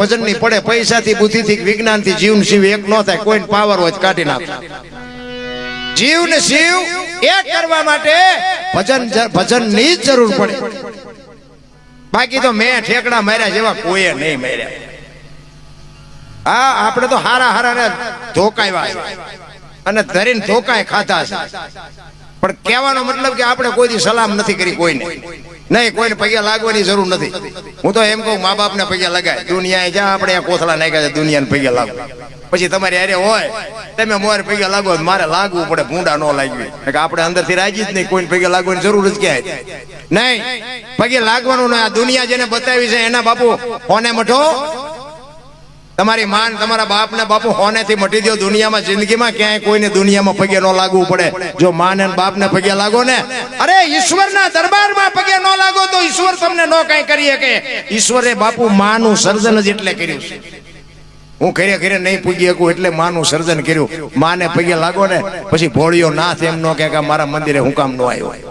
ભજનની પડે પૈસાથી, બુદ્ધિથી, વિજ્ઞાનથી જીવ ને શિવ એક ન થાય કોઈ પાવર હોય કાઢી નાખે. જીવ ને શિવ એક કરવા માટે ભજન ભજનની જ જરૂર પડે. બાકી તો મેં ઠેકડા માર્યા જેવા કોઈએ નહીં માર્યા. હા આપણે તો હારા હારા ને ધોકાવ્યા અને ધરીને ધોકાય ખાધા છે. પણ કહેવાનો મતલબ કે આપણે કોઈ દી સલામ નથી કરી કોઈને. નહીં, કોઈને પૈયા લાગવાની જરૂર નથી. હું તો એમ કહું મા બાપ ને પૈયા લગાય. દુનિયા જ્યાં આપણે કોથળા નાખ્યા છે, દુનિયાને પૈયા લાગુ. પછી તમારે અરે હોય, તમે મોરે પૈયા લાગો મારે લાગવું પડે, ભૂંડા ન લાગવી. આપણે અંદરથી રાજી જ નહીં, કોઈને પૈયા લાગવાની જરૂર જ ક્યાંય. નહીં પગે લાગવાનું આ દુનિયા જેને બતાવી છે, એના બાપુ હોને મઠો તમારી માન, તમારા બાપ ને બાપુ હોને થી મટી દો દુનિયામાં, જિંદગીમાં ક્યાંય કોઈને દુનિયામાં પગે ન લાગવું પડે. જો માન અને બાપ ને પગે લાગો ને, અરે પગે ન તો ઈશ્વર તમને ન કઈ કરી શકે. ઈશ્વરે બાપુ માનું સર્જન જ એટલે કર્યું છે. હું ઘરે ઘરે નહીં પૂજી શકું એટલે માનું સર્જન કર્યું. માને પગે લાગો ને, પછી ભોળિયો નાથ એમ ન કે મારા મંદિરે હું કામ ન આવ્યો.